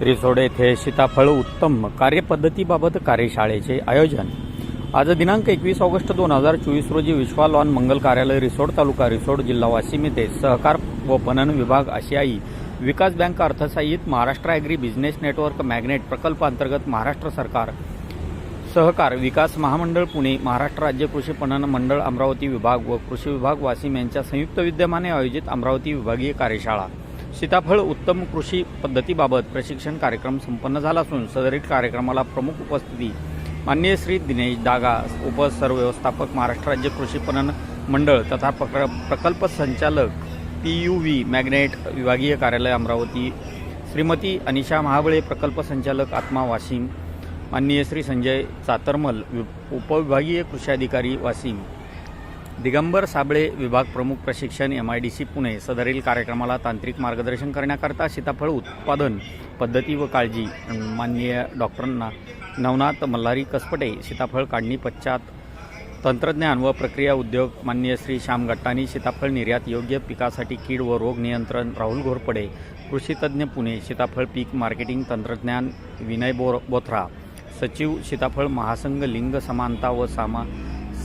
रिसोड येथे सीताफळ उत्तम कार्यपद्धतीबाबत कार्यशाळेचे आयोजन. आज दिनांक एकवीस ऑगस्ट दोन हजार चोवीस रोजी विश्वा लॉन मंगल कार्यालय रिसोड तालुका रिसोड जिल्हा वाशिम येथे सहकार व पणन विभाग आशियाई विकास bank अर्थसहाय्यित Maharashtra agri business network magnet प्रकल्प अंतर्गत महाराष्ट्र सरकार सहकार विकास महामंडळ पुणे महाराष्ट्र राज्य कृषी पणन मंडळ अमरावती विभाग व कृषी विभाग वाशिम यांच्या संयुक्त विद्यमाने आयोजित अमरावती विभागीय कार्यशाळा. सीताफळ उत्तम कृषी पद्धतीबाबत प्रशिक्षण कार्यक्रम संपन्न झाला असून सदरील कार्यक्रमाला प्रमुख उपस्थिती मान्य श्री दिनेश डागा उपसरव्यवस्थापक महाराष्ट्र राज्य कृषी पणन मंडळ तथा प्रक- प्रकल्प संचालक पी यू व्ही मॅग्नेट विभागीय कार्यालय अमरावती श्रीमती अनिशा महाबळे प्रकल्प संचालक आत्मा वाशिम माननीय श्री संजय चातरमल वि- उपविभागीय कृषी अधिकारी वाशिम दिगंबर साबळे विभाग प्रमुख प्रशिक्षण M I D C Pune. सदरील कार्यक्रमाला तांत्रिक मार्गदर्शन करण्याकरता सीताफळ उत्पादन पद्धती व काळजी. माननीय डॉक्टरांना नवनाथ मल्हारी कसपटे सीताफळ काढणी पश्चात तंत्रज्ञान व प्रक्रिया उद्योग माननीय श्री श्याम गट्टानी सीताफळ निर्यात योग्य पिकासाठी कीड व रोग नियंत्रण राहुल घोरपडे कृषीतज्ञ पुणे सीताफळ पीक मार्केटिंग तंत्रज्ञान विनय बोर बोथरा सचिव सीताफळ महासंघ लिंग समानता व सामा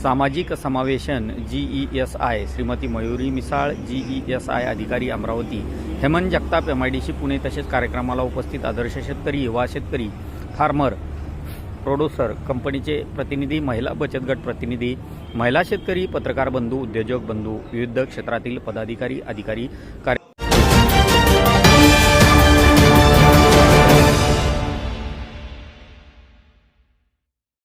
सामाजिक समावेशन G E S I Shrimati Mayuri Misal G E S I अधिकारी Amravati Hemant Jagtap M I D C Pune तसेच कार्यक्रमाला उपस्थित आदर्श शेतकरी युवा शेतकरी फार्मर प्रोड्युसर कंपनीचे प्रतिनिधी महिला बचत गट प्रतिनिधी महिला शेतकरी पत्रकार बंधू उद्योजक बंधू विविध क्षेत्रातील पदाधिकारी अधिकारी कार्य